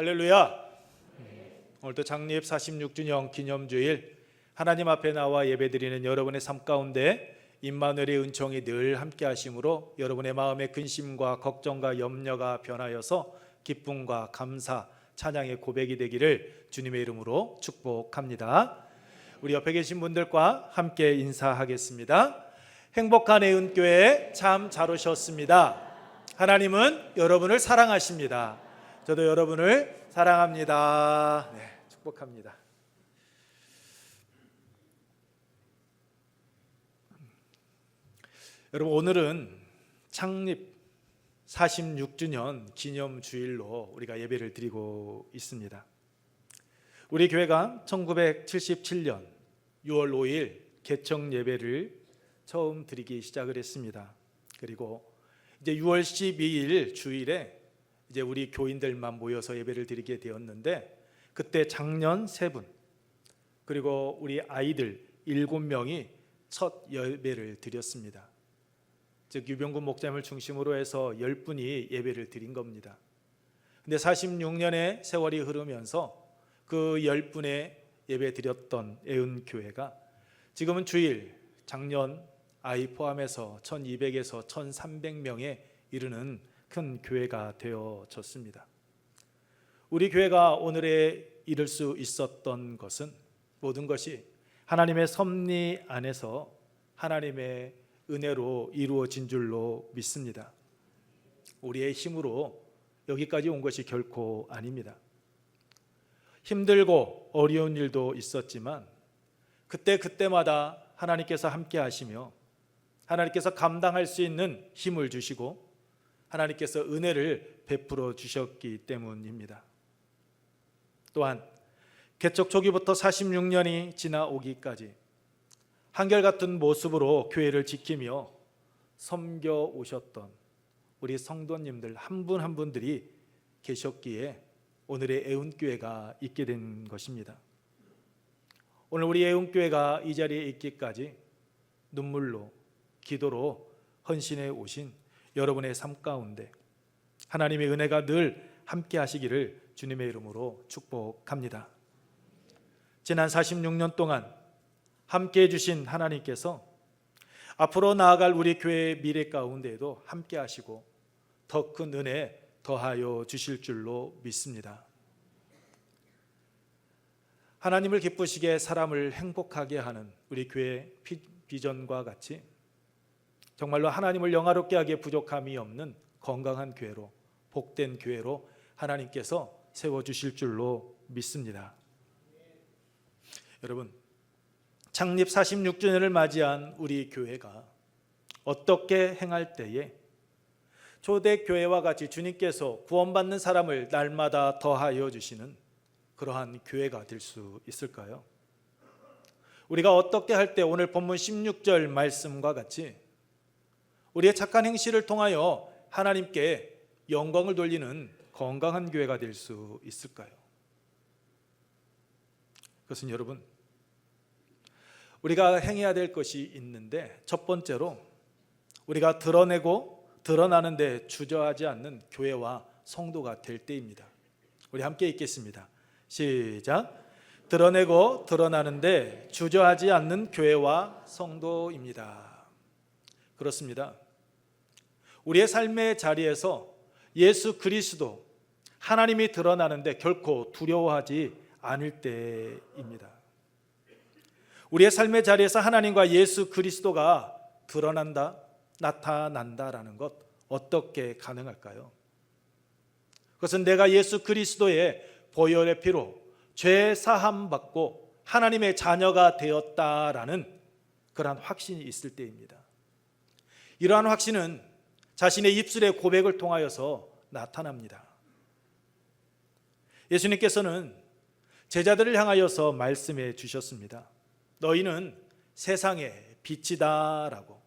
할렐루야. 오늘도 창립 46주년 기념주일 하나님 앞에 나와 예배드리는 여러분의 삶 가운데 임마누엘의 은총이 늘 함께 하심으로 여러분의 마음의 근심과 걱정과 염려가 변하여서 기쁨과 감사 찬양의 고백이 되기를 주님의 이름으로 축복합니다. 우리 옆에 계신 분들과 함께 인사하겠습니다. 행복한 애은교회 참 잘 오셨습니다. 하나님은 여러분을 사랑하십니다. 저도 여러분을 사랑합니다. 네, 축복합니다. 여러분 오늘은 창립 46주년 기념 주일로 우리가 예배를 드리고 있습니다. 우리 교회가 1977년 6월 5일 개청 예배를 처음 드리기 시작을 했습니다. 그리고 이제 6월 12일 주일에 이제 우리 교인들만 모여서 예배를 드리게 되었는데 그때 장년 세 분 그리고 우리 아이들 일곱 명이 첫 예배를 드렸습니다. 즉 유병군 목장을 중심으로 해서 열 분이 예배를 드린 겁니다. 근데 46년의 세월이 흐르면서 그 열 분의 예배 드렸던 애은 교회가 지금은 주일 작년 아이 포함해서 1200에서 1300명에 이르는 큰 교회가 되어졌습니다. 우리 교회가 오늘에 이룰 수 있었던 것은 모든 것이 하나님의 섭리 안에서 하나님의 은혜로 이루어진 줄로 믿습니다. 우리의 힘으로 여기까지 온 것이 결코 아닙니다. 힘들고 어려운 일도 있었지만 그때 그때마다 하나님께서 함께 하시며 하나님께서 감당할 수 있는 힘을 주시고 하나님께서 은혜를 베풀어 주셨기 때문입니다. 또한 개척 초기부터 46년이 지나오기까지 한결같은 모습으로 교회를 지키며 섬겨 오셨던 우리 성도님들 한 분한 분들이 계셨기에 오늘의 애운교회가 있게 된 것입니다. 오늘 우리 애운교회가 이 자리에 있기까지 눈물로 기도로 헌신해 오신 여러분의 삶 가운데 하나님의 은혜가 늘 함께 하시기를 주님의 이름으로 축복합니다. 지난 46년 동안 함께 해주신 하나님께서 앞으로 나아갈 우리 교회의 미래 가운데에도 함께 하시고 더 큰 은혜 더하여 주실 줄로 믿습니다. 하나님을 기쁘시게 사람을 행복하게 하는 우리 교회 비전과 같이 정말로 하나님을 영화롭게 하기에 부족함이 없는 건강한 교회로 복된 교회로 하나님께서 세워 주실 줄로 믿습니다. 여러분 창립 46주년을 맞이한 우리 교회가 어떻게 행할 때에 초대 교회와 같이 주님께서 구원받는 사람을 날마다 더하여 주시는 그러한 교회가 될 수 있을까요? 우리가 어떻게 할 때 오늘 본문 16절 말씀과 같이 우리의 착한 행실을 통하여 하나님께 영광을 돌리는 건강한 교회가 될 수 있을까요? 그것은 여러분 우리가 행해야 될 것이 있는데 첫 번째로 우리가 드러내고 드러나는데 주저하지 않는 교회와 성도가 될 때입니다. 우리 함께 읽겠습니다. 시작. 드러내고 드러나는데 주저하지 않는 교회와 성도입니다. 그렇습니다. 우리의 삶의 자리에서 예수 그리스도 하나님이 드러나는데 결코 두려워하지 않을 때입니다. 우리의 삶의 자리에서 하나님과 예수 그리스도가 드러난다, 나타난다라는 것 어떻게 가능할까요? 그것은 내가 예수 그리스도의 보혈의 피로 죄 사함 받고 하나님의 자녀가 되었다라는 그러한 확신이 있을 때입니다. 이러한 확신은 자신의 입술의 고백을 통하여서 나타납니다. 예수님께서는 제자들을 향하여서 말씀해 주셨습니다. 너희는 세상의 빛이다라고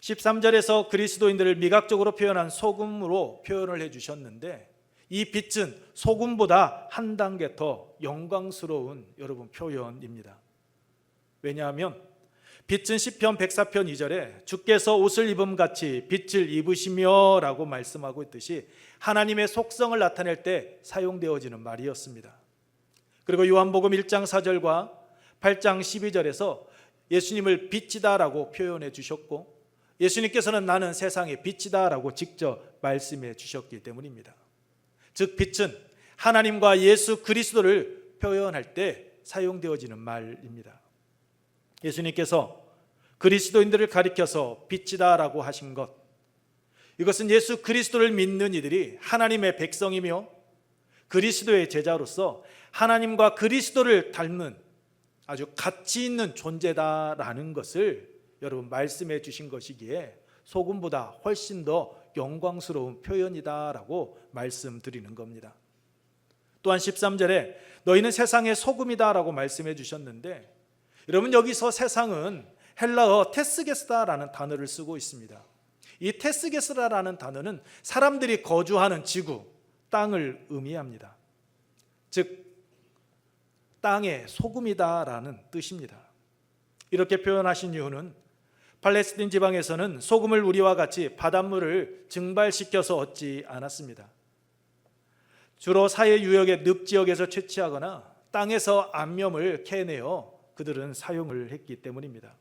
13절에서 그리스도인들을 미각적으로 표현한 소금으로 표현을 해 주셨는데 이 빛은 소금보다 한 단계 더 영광스러운 여러분 표현입니다. 왜냐하면 빛은 시편 104편 2절에 주께서 옷을 입음 같이 빛을 입으시며라고 말씀하고 있듯이 하나님의 속성을 나타낼 때 사용되어지는 말이었습니다. 그리고 요한복음 1장 4절과 8장 12절에서 예수님을 빛이다라고 표현해 주셨고 예수님께서는 나는 세상의 빛이다라고 직접 말씀해 주셨기 때문입니다. 즉 빛은 하나님과 예수 그리스도를 표현할 때 사용되어지는 말입니다. 예수님께서 그리스도인들을 가리켜서 빛이다라고 하신 것 이것은 예수 그리스도를 믿는 이들이 하나님의 백성이며 그리스도의 제자로서 하나님과 그리스도를 닮는 아주 가치 있는 존재다라는 것을 여러분 말씀해 주신 것이기에 소금보다 훨씬 더 영광스러운 표현이다라고 말씀드리는 겁니다. 또한 13절에 너희는 세상의 소금이다라고 말씀해 주셨는데 여러분 여기서 세상은 헬라어 테스게스다라는 단어를 쓰고 있습니다. 이 테스게스라라는 단어는 사람들이 거주하는 지구, 땅을 의미합니다. 즉 땅의 소금이다라는 뜻입니다. 이렇게 표현하신 이유는 팔레스틴 지방에서는 소금을 우리와 같이 바닷물을 증발시켜서 얻지 않았습니다. 주로 사해 유역의 늪 지역에서 채취하거나 땅에서 암염을 캐내어 그들은 사용을 했기 때문입니다.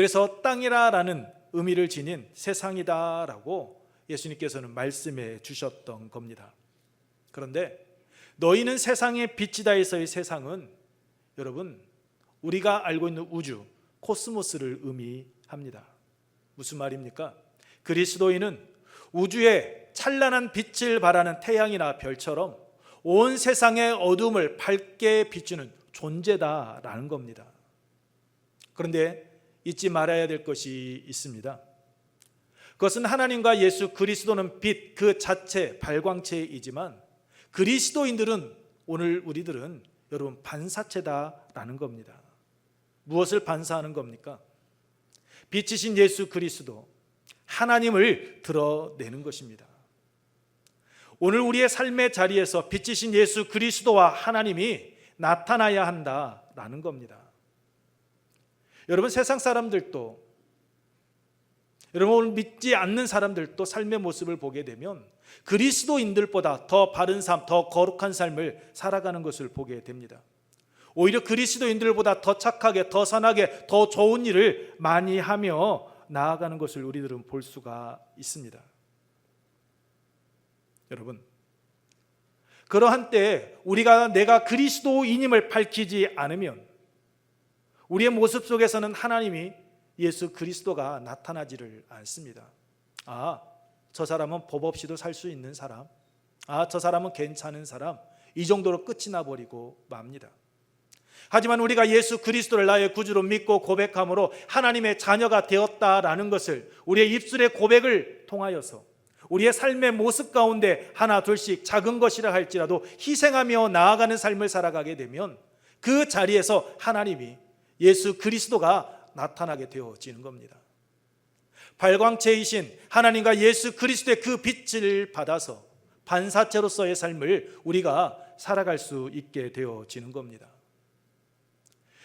그래서 땅이라라는 의미를 지닌 세상이다라고 예수님께서는 말씀해 주셨던 겁니다. 그런데 너희는 세상의 빛이다에서의 세상은 여러분 우리가 알고 있는 우주 코스모스를 의미합니다. 무슨 말입니까? 그리스도인은 우주의 찬란한 빛을 발하는 태양이나 별처럼 온 세상의 어둠을 밝게 비추는 존재다라는 겁니다. 그런데 잊지 말아야 될 것이 있습니다. 그것은 하나님과 예수 그리스도는 빛 그 자체 발광체이지만 그리스도인들은 오늘 우리들은 여러분 반사체다라는 겁니다. 무엇을 반사하는 겁니까? 빛이신 예수 그리스도 하나님을 드러내는 것입니다. 오늘 우리의 삶의 자리에서 빛이신 예수 그리스도와 하나님이 나타나야 한다라는 겁니다. 여러분 세상 사람들도 여러분 믿지 않는 사람들도 삶의 모습을 보게 되면 그리스도인들보다 더 바른 삶, 더 거룩한 삶을 살아가는 것을 보게 됩니다. 오히려 그리스도인들보다 더 착하게, 더 선하게, 더 좋은 일을 많이 하며 나아가는 것을 우리들은 볼 수가 있습니다. 여러분, 그러한 때 우리가 내가 그리스도인임을 밝히지 않으면 우리의 모습 속에서는 하나님이 예수 그리스도가 나타나지를 않습니다. 아, 저 사람은 법 없이도 살 수 있는 사람. 아, 저 사람은 괜찮은 사람. 이 정도로 끝이 나버리고 맙니다. 하지만 우리가 예수 그리스도를 나의 구주로 믿고 고백함으로 하나님의 자녀가 되었다라는 것을 우리의 입술의 고백을 통하여서 우리의 삶의 모습 가운데 하나 둘씩 작은 것이라 할지라도 희생하며 나아가는 삶을 살아가게 되면 그 자리에서 하나님이 예수 그리스도가 나타나게 되어지는 겁니다. 발광체이신 하나님과 예수 그리스도의 그 빛을 받아서 반사체로서의 삶을 우리가 살아갈 수 있게 되어지는 겁니다.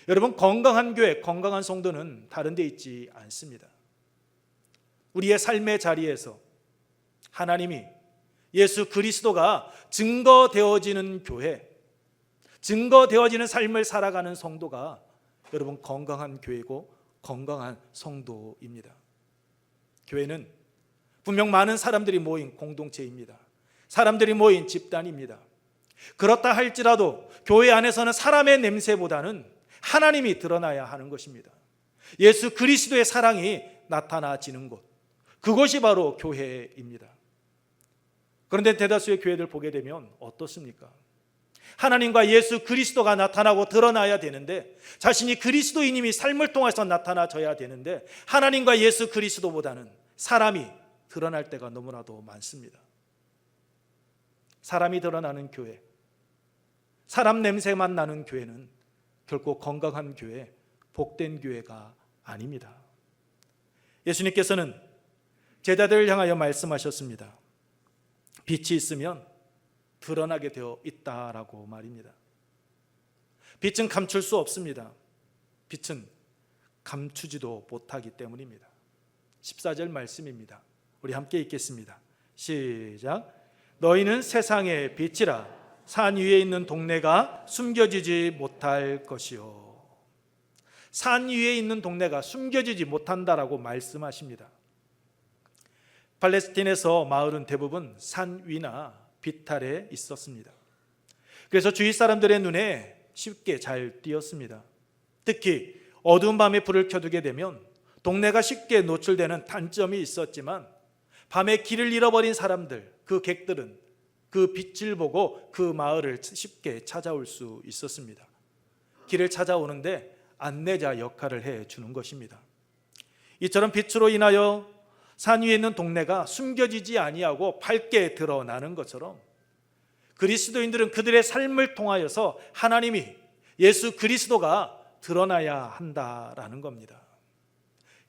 여러분 건강한 교회, 건강한 성도는 다른 데 있지 않습니다. 우리의 삶의 자리에서 하나님이 예수 그리스도가 증거되어지는 교회, 증거되어지는 삶을 살아가는 성도가 여러분 건강한 교회고 건강한 성도입니다. 교회는 분명 많은 사람들이 모인 공동체입니다. 사람들이 모인 집단입니다. 그렇다 할지라도 교회 안에서는 사람의 냄새보다는 하나님이 드러나야 하는 것입니다. 예수 그리스도의 사랑이 나타나지는 곳. 그것이 바로 교회입니다. 그런데 대다수의 교회들 보게 되면 어떻습니까? 하나님과 예수 그리스도가 나타나고 드러나야 되는데 자신이 그리스도인임이 삶을 통해서 나타나져야 되는데 하나님과 예수 그리스도보다는 사람이 드러날 때가 너무나도 많습니다. 사람이 드러나는 교회, 사람 냄새만 나는 교회는 결코 건강한 교회, 복된 교회가 아닙니다. 예수님께서는 제자들을 향하여 말씀하셨습니다. 빛이 있으면 드러나게 되어 있다라고 말입니다. 빛은 감출 수 없습니다. 빛은 감추지도 못하기 때문입니다. 14절 말씀입니다. 우리 함께 읽겠습니다. 시작. 너희는 세상의 빛이라 산 위에 있는 동네가 숨겨지지 못할 것이요. 산 위에 있는 동네가 숨겨지지 못한다라고 말씀하십니다. 팔레스틴에서 마을은 대부분 산 위나 비탈에 있었습니다. 그래서 주위 사람들의 눈에 쉽게 잘 띄었습니다. 특히 어두운 밤에 불을 켜두게 되면 동네가 쉽게 노출되는 단점이 있었지만 밤에 길을 잃어버린 사람들, 그 객들은 그 빛을 보고 그 마을을 쉽게 찾아올 수 있었습니다. 길을 찾아오는데 안내자 역할을 해 주는 것입니다. 이처럼 빛으로 인하여 산 위에 있는 동네가 숨겨지지 아니하고 밝게 드러나는 것처럼 그리스도인들은 그들의 삶을 통하여서 하나님이 예수 그리스도가 드러나야 한다라는 겁니다.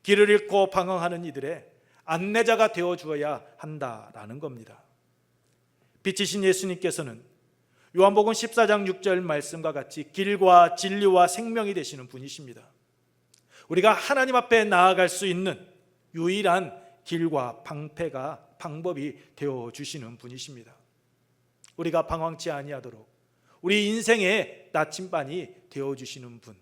길을 잃고 방황하는 이들의 안내자가 되어 주어야 한다라는 겁니다. 빛이신 예수님께서는 요한복음 14장 6절 말씀과 같이 길과 진리와 생명이 되시는 분이십니다. 우리가 하나님 앞에 나아갈 수 있는 유일한 길과 방패가 방법이 되어 주시는 분이십니다. 우리가 방황치 아니하도록 우리 인생의 나침반이 되어 주시는 분.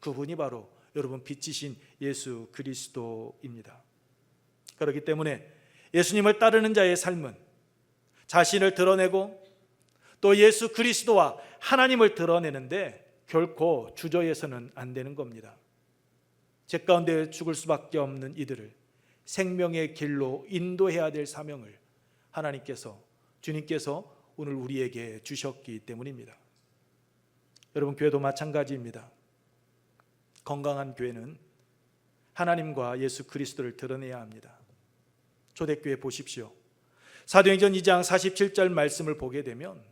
그분이 바로 여러분 빛이신 예수 그리스도입니다. 그렇기 때문에 예수님을 따르는 자의 삶은 자신을 드러내고 또 예수 그리스도와 하나님을 드러내는데 결코 주저해서는 안 되는 겁니다. 제 가운데 죽을 수밖에 없는 이들을 생명의 길로 인도해야 될 사명을 하나님께서 주님께서 오늘 우리에게 주셨기 때문입니다. 여러분 교회도 마찬가지입니다. 건강한 교회는 하나님과 예수 그리스도를 드러내야 합니다. 초대교회 보십시오. 사도행전 2장 47절 말씀을 보게 되면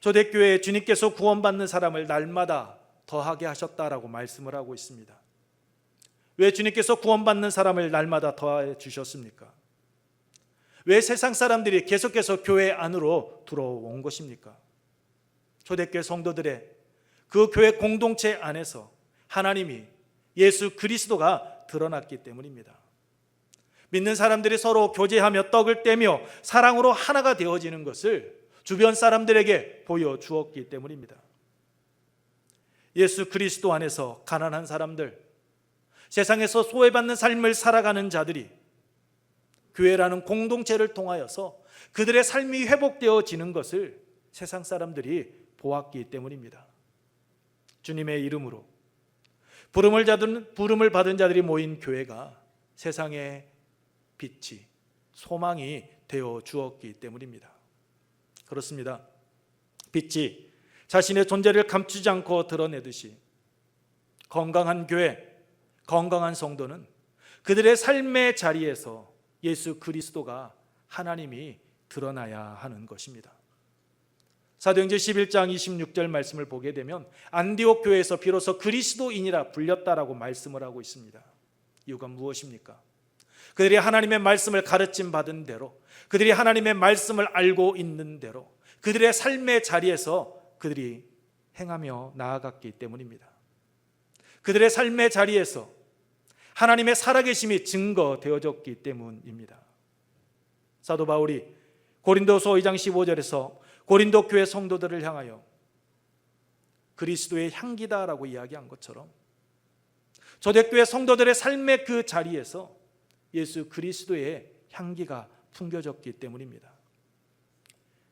초대교회 주님께서 구원받는 사람을 날마다 더하게 하셨다라고 말씀을 하고 있습니다. 왜 주님께서 구원받는 사람을 날마다 더해 주셨습니까? 왜 세상 사람들이 계속해서 교회 안으로 들어온 것입니까? 초대교회 성도들의 그 교회 공동체 안에서 하나님이 예수 그리스도가 드러났기 때문입니다. 믿는 사람들이 서로 교제하며 떡을 떼며 사랑으로 하나가 되어지는 것을 주변 사람들에게 보여 주었기 때문입니다. 예수 그리스도 안에서 가난한 사람들, 세상에서 소외받는 삶을 살아가는 자들이 교회라는 공동체를 통하여서 그들의 삶이 회복되어지는 것을 세상 사람들이 보았기 때문입니다. 주님의 이름으로 부름을 받은 부름을 받은 자들이 모인 교회가 세상의 빛이 소망이 되어 주었기 때문입니다. 그렇습니다. 빛이 자신의 존재를 감추지 않고 드러내듯이 건강한 교회, 건강한 성도는 그들의 삶의 자리에서 예수 그리스도가 하나님이 드러나야 하는 것입니다. 사도행전 11장 26절 말씀을 보게 되면 안디옥 교회에서 비로소 그리스도인이라 불렸다라고 말씀을 하고 있습니다. 이유가 무엇입니까? 그들이 하나님의 말씀을 가르침 받은 대로 그들이 하나님의 말씀을 알고 있는 대로 그들의 삶의 자리에서 그들이 행하며 나아갔기 때문입니다. 그들의 삶의 자리에서 하나님의 살아계심이 증거되어졌기 때문입니다. 사도 바울이 고린도서 2장 15절에서 고린도 교회 성도들을 향하여 그리스도의 향기다라고 이야기한 것처럼 초대교회 성도들의 삶의 그 자리에서 예수 그리스도의 향기가 풍겨졌기 때문입니다.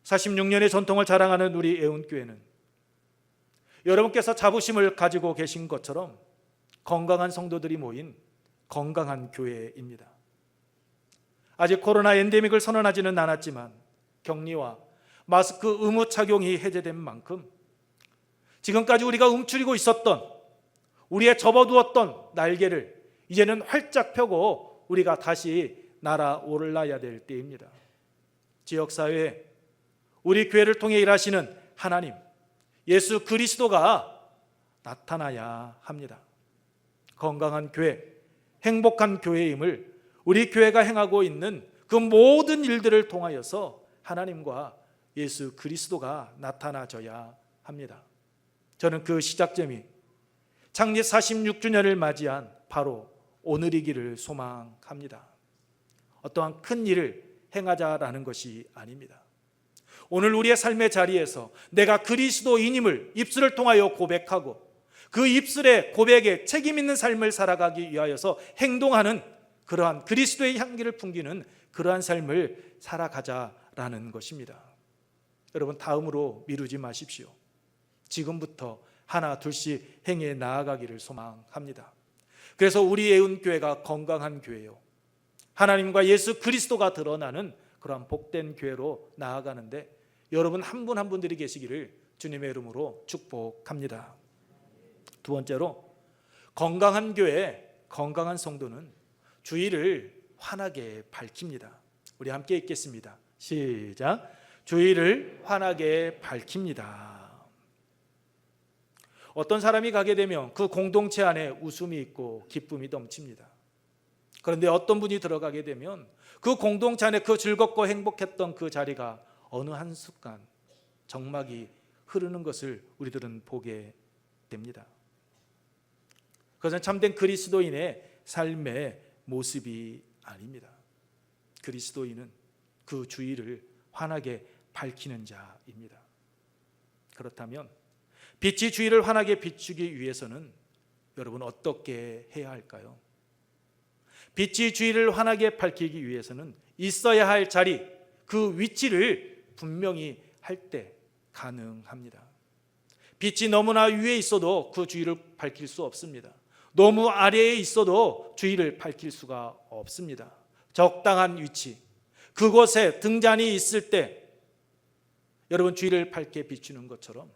46년의 전통을 자랑하는 우리 애운교회는 여러분께서 자부심을 가지고 계신 것처럼 건강한 성도들이 모인 건강한 교회입니다. 아직 코로나 엔데믹을 선언하지는 않았지만 격리와 마스크 의무 착용이 해제된 만큼 지금까지 우리가 움츠리고 있었던 우리의 접어두었던 날개를 이제는 활짝 펴고 우리가 다시 날아올라야 될 때입니다. 지역사회에 우리 교회를 통해 일하시는 하나님, 예수 그리스도가 나타나야 합니다. 건강한 교회, 행복한 교회임을 우리 교회가 행하고 있는 그 모든 일들을 통하여서 하나님과 예수 그리스도가 나타나져야 합니다. 저는 그 시작점이 창립 46주년을 맞이한 바로 오늘이기를 소망합니다. 어떠한 큰 일을 행하자라는 것이 아닙니다. 오늘 우리의 삶의 자리에서 내가 그리스도인임을 입술을 통하여 고백하고 그 입술의 고백에 책임 있는 삶을 살아가기 위하여서 행동하는 그러한 그리스도의 향기를 풍기는 그러한 삶을 살아가자라는 것입니다. 여러분 다음으로 미루지 마십시오. 지금부터 하나 둘씩 행해 나아가기를 소망합니다. 그래서 우리 애운교회가 건강한 교회요. 하나님과 예수 그리스도가 드러나는 그러한 복된 교회로 나아가는데 여러분 한 분 한 분들이 계시기를 주님의 이름으로 축복합니다. 두 번째로 건강한 교회, 건강한 성도는 주의를 환하게 밝힙니다. 우리 함께 읽겠습니다. 시작. 주의를 환하게 밝힙니다. 어떤 사람이 가게 되면 그 공동체 안에 웃음이 있고 기쁨이 넘칩니다. 그런데 어떤 분이 들어가게 되면 그 공동체 안에 그 즐겁고 행복했던 그 자리가 어느 한 습관 정막이 흐르는 것을 우리들은 보게 됩니다. 그것은 참된 그리스도인의 삶의 모습이 아닙니다. 그리스도인은 그 주의를 환하게 밝히는 자입니다. 그렇다면 빛이 주의를 환하게 비추기 위해서는 여러분 어떻게 해야 할까요? 빛이 주의를 환하게 밝히기 위해서는 있어야 할 자리, 그 위치를 분명히 할 때 가능합니다. 빛이 너무나 위에 있어도 그 주의를 밝힐 수 없습니다. 너무 아래에 있어도 주의를 밝힐 수가 없습니다. 적당한 위치, 그곳에 등잔이 있을 때 여러분 주의를 밝게 비추는 것처럼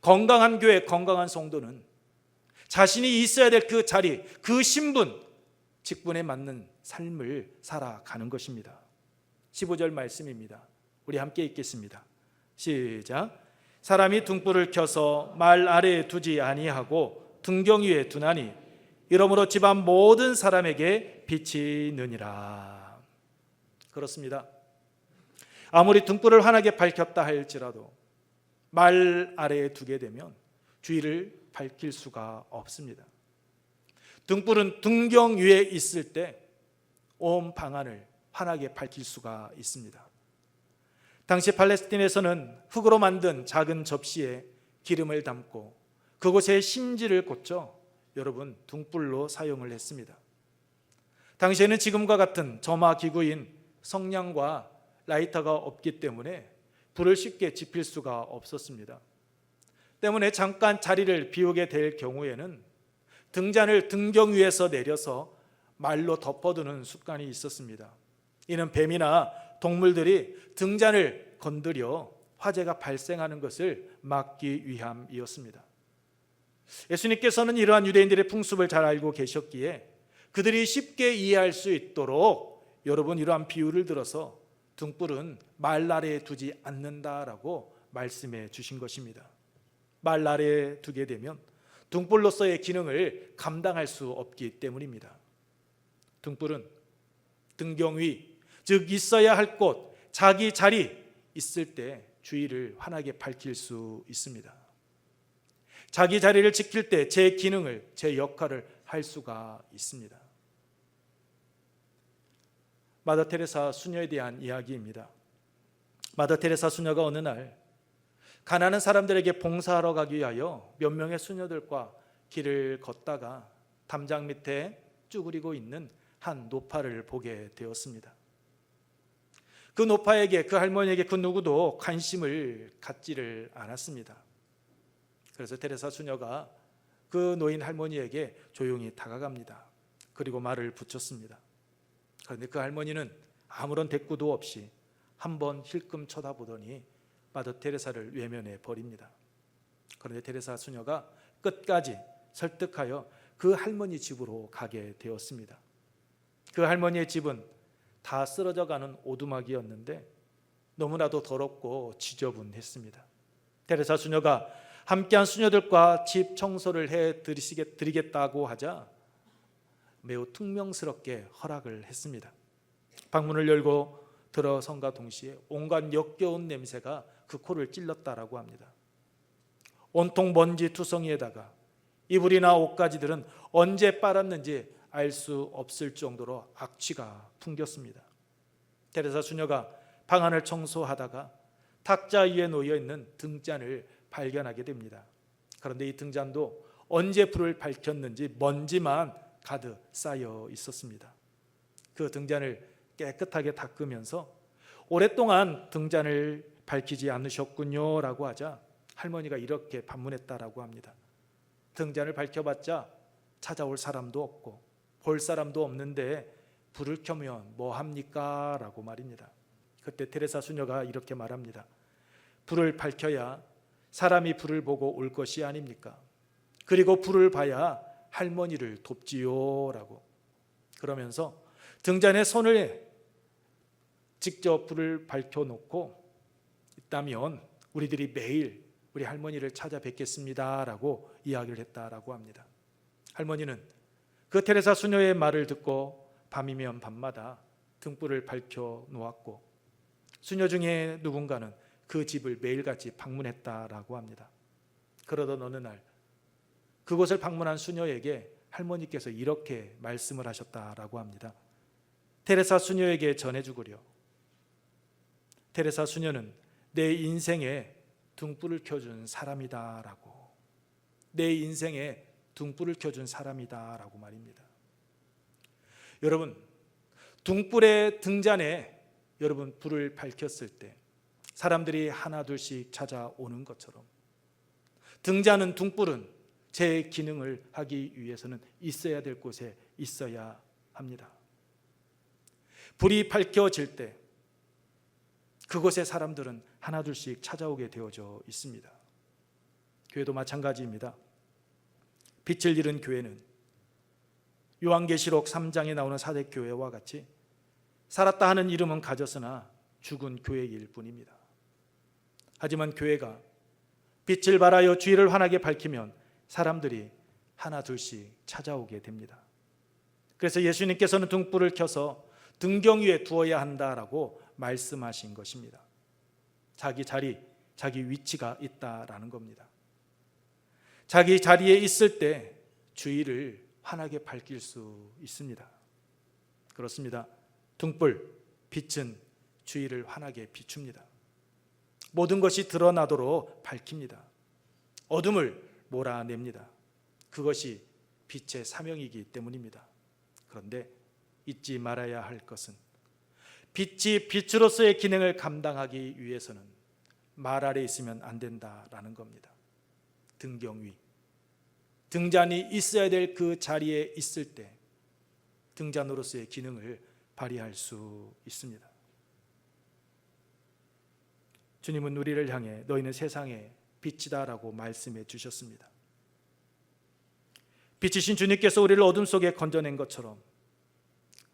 건강한 교회, 건강한 성도는 자신이 있어야 될 그 자리, 그 신분, 직분에 맞는 삶을 살아가는 것입니다. 15절 말씀입니다. 우리 함께 읽겠습니다. 시작. 사람이 등불을 켜서 말 아래에 두지 아니하고 등경 위에 두나니 이러므로 집안 모든 사람에게 빛이 느니라. 그렇습니다. 아무리 등불을 환하게 밝혔다 할지라도 말 아래에 두게 되면 주의를 밝힐 수가 없습니다. 등불은 등경 위에 있을 때 온 방안을 환하게 밝힐 수가 있습니다. 당시 팔레스틴에서는 흙으로 만든 작은 접시에 기름을 담고 그곳에 심지를 꽂죠. 여러분 등불로 사용을 했습니다. 당시에는 지금과 같은 점화 기구인 성냥과 라이터가 없기 때문에 불을 쉽게 지필 수가 없었습니다. 때문에 잠깐 자리를 비우게 될 경우에는 등잔을 등경 위에서 내려서 말로 덮어두는 습관이 있었습니다. 이는 뱀이나 동물들이 등잔을 건드려 화재가 발생하는 것을 막기 위함이었습니다. 예수님께서는 이러한 유대인들의 풍습을 잘 알고 계셨기에 그들이 쉽게 이해할 수 있도록 여러분 이러한 비유를 들어서 등불은 말 아래에 두지 않는다라고 말씀해 주신 것입니다. 말 아래에 두게 되면 등불로서의 기능을 감당할 수 없기 때문입니다. 등불은 등경 위, 즉 있어야 할 곳, 자기 자리 있을 때 주의를 환하게 밝힐 수 있습니다. 자기 자리를 지킬 때 제 기능을, 제 역할을 할 수가 있습니다. 마더 테레사 수녀에 대한 이야기입니다. 마더 테레사 수녀가 어느 날 가난한 사람들에게 봉사하러 가기 위하여 몇 명의 수녀들과 길을 걷다가 담장 밑에 쭈그리고 있는 한 노파를 보게 되었습니다. 그 노파에게 그 할머니에게 그 누구도 관심을 갖지를 않았습니다. 그래서 테레사 수녀가 그 노인 할머니에게 조용히 다가갑니다. 그리고 말을 붙였습니다. 그런데 그 할머니는 아무런 대꾸도 없이 한번 힐끔 쳐다보더니 마더 테레사를 외면해 버립니다. 그런데 테레사 수녀가 끝까지 설득하여 그 할머니 집으로 가게 되었습니다. 그 할머니의 집은 다 쓰러져 가는 오두막이었는데 너무나도 더럽고 지저분했습니다. 테레사 수녀가 함께한 수녀들과 집 청소를 해 드리겠다고 하자 매우 퉁명스럽게 허락을 했습니다. 방문을 열고 들어선과 동시에 온갖 역겨운 냄새가 그 코를 찔렀다라고 합니다. 온통 먼지 투성이에다가 이불이나 옷가지들은 언제 빨았는지 알 수 없을 정도로 악취가 풍겼습니다. 테레사 수녀가 방 안을 청소하다가 탁자 위에 놓여 있는 등잔을 발견하게 됩니다. 그런데 이 등잔도 언제 불을 밝혔는지 먼지만 가득 쌓여 있었습니다. 그 등잔을 깨끗하게 닦으면서 오랫동안 등잔을 밝히지 않으셨군요라고 하자 할머니가 이렇게 반문했다라고 합니다. 등잔을 밝혀봤자 찾아올 사람도 없고 볼 사람도 없는데 불을 켜면 뭐 합니까? 라고 말입니다. 그때 테레사 수녀가 이렇게 말합니다. 불을 밝혀야 사람이 불을 보고 올 것이 아닙니까? 그리고 불을 봐야 할머니를 돕지요 라고 그러면서 등잔에 손을 직접 불을 밝혀 놓고 있다면 우리들이 매일 우리 할머니를 찾아뵙겠습니다라고 이야기를 했다라고 합니다. 할머니는 그 테레사 수녀의 말을 듣고 밤이면 밤마다 등불을 밝혀 놓았고 수녀 중에 누군가는 그 집을 매일같이 방문했다라고 합니다. 그러던 어느 날 그곳을 방문한 수녀에게 할머니께서 이렇게 말씀을 하셨다라고 합니다. 테레사 수녀에게 전해주구려. 테레사 수녀는 내 인생에 등불을 켜준 사람이다라고. 내 인생에 등불을 켜준 사람이다 라고 말입니다. 여러분, 등불의 등잔에 여러분 불을 밝혔을 때 사람들이 하나 둘씩 찾아오는 것처럼 등잔은 등불은 제 기능을 하기 위해서는 있어야 될 곳에 있어야 합니다. 불이 밝혀질 때 그곳에 사람들은 하나둘씩 찾아오게 되어져 있습니다. 교회도 마찬가지입니다. 빛을 잃은 교회는 요한계시록 3장에 나오는 사대 교회와 같이 살았다 하는 이름은 가졌으나 죽은 교회일 뿐입니다. 하지만 교회가 빛을 발하여 주의를 환하게 밝히면 사람들이 하나 둘씩 찾아오게 됩니다. 그래서 예수님께서는 등불을 켜서 등경 위에 두어야 한다라고 말씀하신 것입니다. 자기 자리, 자기 위치가 있다라는 겁니다. 자기 자리에 있을 때 주의를 환하게 밝힐 수 있습니다. 그렇습니다. 등불, 빛은 주의를 환하게 비춥니다. 모든 것이 드러나도록 밝힙니다. 어둠을 몰아냅니다. 그것이 빛의 사명이기 때문입니다. 그런데 잊지 말아야 할 것은 빛이 빛으로서의 기능을 감당하기 위해서는 말 아래 있으면 안 된다라는 겁니다. 등경 위. 등잔이 있어야 될 그 자리에 있을 때 등잔으로서의 기능을 발휘할 수 있습니다. 주님은 우리를 향해 너희는 세상의 빛이다라고 말씀해 주셨습니다. 빛이신 주님께서 우리를 어둠 속에 건져낸 것처럼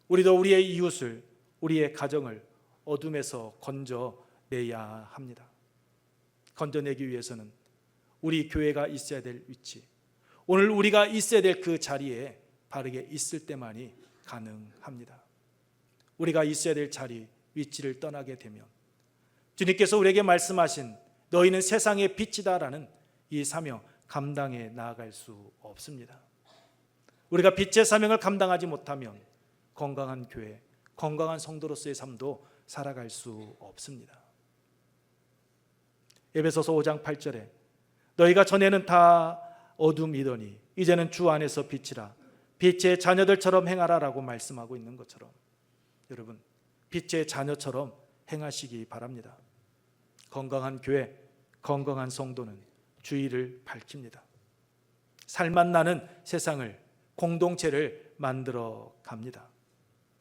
우리도 우리의 이웃을 우리의 가정을 어둠에서 건져내야 합니다. 건져내기 위해서는 우리 교회가 있어야 될 위치, 오늘 우리가 있어야 될 그 자리에 바르게 있을 때만이 가능합니다. 우리가 있어야 될 자리, 위치를 떠나게 되면 주님께서 우리에게 말씀하신 너희는 세상의 빛이다라는 이 사명 감당해 나아갈 수 없습니다. 우리가 빛의 사명을 감당하지 못하면 건강한 교회, 건강한 성도로서의 삶도 살아갈 수 없습니다. 에베소서 5장 8절에 너희가 전에는 다 어둠이더니 이제는 주 안에서 빛이라 빛의 자녀들처럼 행하라라고 말씀하고 있는 것처럼 여러분 빛의 자녀처럼 행하시기 바랍니다. 건강한 교회, 건강한 성도는 주의를 밝힙니다. 살맛 나는 세상을 공동체를 만들어 갑니다.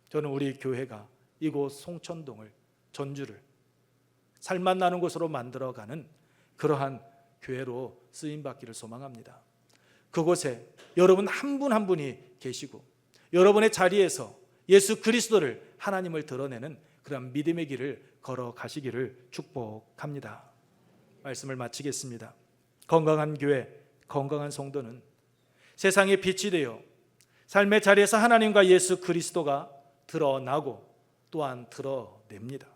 저는 우리 교회가 이곳 송천동을 전주를 살맛 나는 곳으로 만들어가는 그러한 교회로 쓰임 받기를 소망합니다. 그곳에 여러분 한분한 분이 계시고 여러분의 자리에서 예수 그리스도를 하나님을 드러내는 그런 믿음의 길을 걸어 가시기를 축복합니다. 말씀을 마치겠습니다. 건강한 교회, 건강한 성도는 세상의 빛이 되어 삶의 자리에서 하나님과 예수 그리스도가 드러나고 또한 드러냅니다.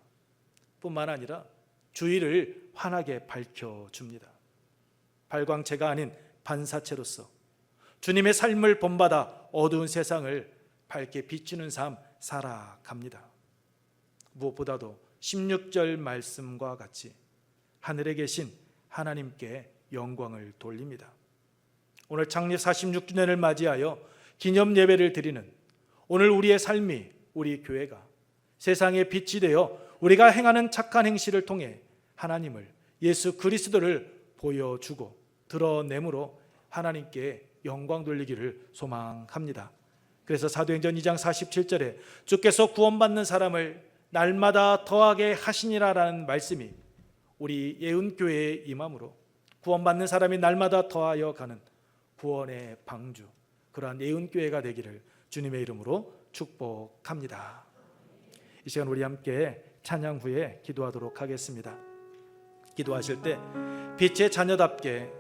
뿐만 아니라 주의를 환하게 밝혀 줍니다. 발광체가 아닌 반사체로서 주님의 삶을 본받아 어두운 세상을 밝게 비추는 삶 살아갑니다. 무엇보다도 16절 말씀과 같이 하늘에 계신 하나님께 영광을 돌립니다. 오늘 창립 46주년을 맞이하여 기념 예배를 드리는 오늘 우리의 삶이 우리 교회가 세상의 빛이 되어 우리가 행하는 착한 행실을 통해 하나님을 예수 그리스도를 보여주고 드러내므로 하나님께 영광 돌리기를 소망합니다. 그래서 사도행전 2장 47절에 주께서 구원받는 사람을 날마다 더하게 하시니라라는 말씀이 우리 예은교회에 임함으로 구원받는 사람이 날마다 더하여 가는 구원의 방주 그러한 예은교회가 되기를 주님의 이름으로 축복합니다. 이 시간 우리 함께 찬양 후에 기도하도록 하겠습니다. 기도하실 때 빛의 자녀답게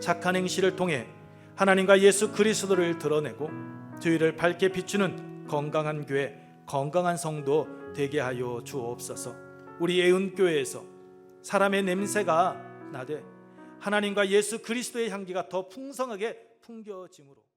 착한 행실을 통해 하나님과 예수 그리스도를 드러내고 주의를 밝게 비추는 건강한 교회, 건강한 성도 되게 하여 주옵소서. 우리 예은 교회에서 사람의 냄새가 나되 하나님과 예수 그리스도의 향기가 더 풍성하게 풍겨짐으로